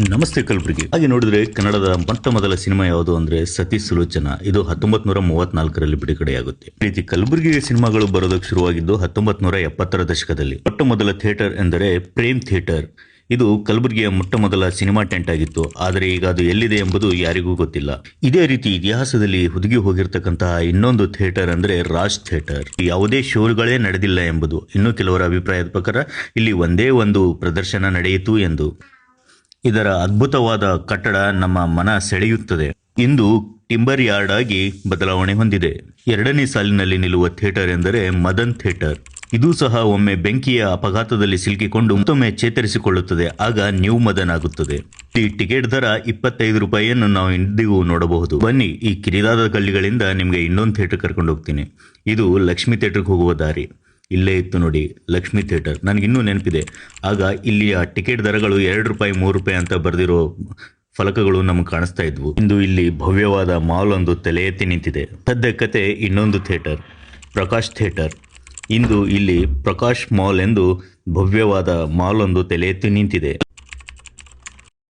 ನಮಸ್ತೆ ಕಲಬುರಗಿ. ಹಾಗೆ ನೋಡಿದ್ರೆ ಕನ್ನಡದ ಮೊಟ್ಟ ಮೊದಲ ಸಿನಿಮಾ ಯಾವುದು ಅಂದ್ರೆ ಸತಿ ಸುಲೋಚನಾ. ಇದು ಹತ್ತೊಂಬತ್ ನೂರ ಮೂವತ್ನಾಲ್ಕರಲ್ಲಿ ಬಿಡುಗಡೆಯಾಗುತ್ತೆ ರೀತಿ ಕಲಬುರಗಿಗೆ ಸಿನಿಮಾಗಳು ಬರೋದಕ್ಕೆ ಶುರುವಾಗಿದ್ದು ಹತ್ತೊಂಬತ್ ನೂರ ಎಪ್ಪತ್ತರ ದಶಕದಲ್ಲಿ. ಮೊಟ್ಟ ಮೊದಲ ಥಿಯೇಟರ್ ಎಂದರೆ ಪ್ರೇಮ್ ಥಿಯೇಟರ್. ಇದು ಕಲಬುರಗಿಯ ಮೊಟ್ಟ ಮೊದಲ ಸಿನಿಮಾ ಟೆಂಟ್ ಆಗಿತ್ತು. ಆದರೆ ಈಗ ಅದು ಎಲ್ಲಿದೆ ಎಂಬುದು ಯಾರಿಗೂ ಗೊತ್ತಿಲ್ಲ. ಇದೇ ರೀತಿ ಇತಿಹಾಸದಲ್ಲಿ ಹುದುಗಿ ಹೋಗಿರ್ತಕ್ಕಂತಹ ಇನ್ನೊಂದು ಥಿಯೇಟರ್ ಅಂದ್ರೆ ರಾಜ್ ಥಿಯೇಟರ್. ಯಾವುದೇ ಶೋಗಳೇ ನಡೆದಿಲ್ಲ ಎಂಬುದು. ಇನ್ನು ಕೆಲವರ ಅಭಿಪ್ರಾಯದ ಪ್ರಕಾರ ಇಲ್ಲಿ ಒಂದೇ ಒಂದು ಪ್ರದರ್ಶನ ನಡೆಯಿತು ಎಂದು. ಇದರ ಅದ್ಭುತವಾದ ಕಟ್ಟಡ ನಮ್ಮ ಮನ ಸೆಳೆಯುತ್ತದೆ. ಇಂದು ಟಿಂಬರ್ ಯಾರ್ಡ್ ಆಗಿ ಬದಲಾವಣೆ ಹೊಂದಿದೆ. ಎರಡನೇ ಸಾಲಿನಲ್ಲಿ ನಿಲ್ಲುವ ಥಿಯೇಟರ್ ಎಂದರೆ ಮದನ್ ಥಿಯೇಟರ್. ಇದು ಸಹ ಒಮ್ಮೆ ಬೆಂಕಿಯ ಅಪಘಾತದಲ್ಲಿ ಸಿಲುಕಿಕೊಂಡು ಮತ್ತೊಮ್ಮೆ ಚೇತರಿಸಿಕೊಳ್ಳುತ್ತದೆ. ಆಗ ನ್ಯೂ ಮದನ್ ಆಗುತ್ತದೆ. ಈ ಟಿಕೆಟ್ ದರ ಇಪ್ಪತ್ತೈದು ರೂಪಾಯಿಯನ್ನು ನಾವು ಇಂದಿಗೂ ನೋಡಬಹುದು. ಬನ್ನಿ, ಈ ಕಿರಿದಾದ ಗಲ್ಲಿಗಳಿಂದ ನಿಮಗೆ ಇನ್ನೊಂದು ಥಿಯೇಟರ್ ಕರ್ಕೊಂಡು ಹೋಗ್ತೀನಿ. ಇದು ಲಕ್ಷ್ಮಿ ಥಿಯೇಟರ್ಗೆ ಹೋಗುವ ದಾರಿ. ಇಲ್ಲೇ ಇತ್ತು ನೋಡಿ ಲಕ್ಷ್ಮಿ ಥಿಯೇಟರ್. ನನಗಿನ್ನೂ ನೆನಪಿದೆ. ಆಗ ಇಲ್ಲಿಯ ಟಿಕೆಟ್ ದರಗಳು ಎರಡು ರೂಪಾಯಿ, ಮೂರು ರೂಪಾಯಿ ಅಂತ ಬರೆದಿರೋ ಫಲಕಗಳು ನಮಗೆ ಕಾಣಿಸ್ತಾ ಇದ್ವು. ಇಂದು ಇಲ್ಲಿ ಭವ್ಯವಾದ ಮಾಲ್ ಒಂದು ತಲೆ ಎತ್ತಿ ನಿಂತಿದೆ. ಸದ್ಯ ಕತೆ ಇನ್ನೊಂದು ಥಿಯೇಟರ್, ಪ್ರಕಾಶ್ ಥಿಯೇಟರ್. ಇಂದು ಇಲ್ಲಿ ಪ್ರಕಾಶ್ ಮಾಲ್ ಎಂದು ಭವ್ಯವಾದ ಮಾಲ್ ಒಂದು ತಲೆ ಎತ್ತಿ ನಿಂತಿದೆ.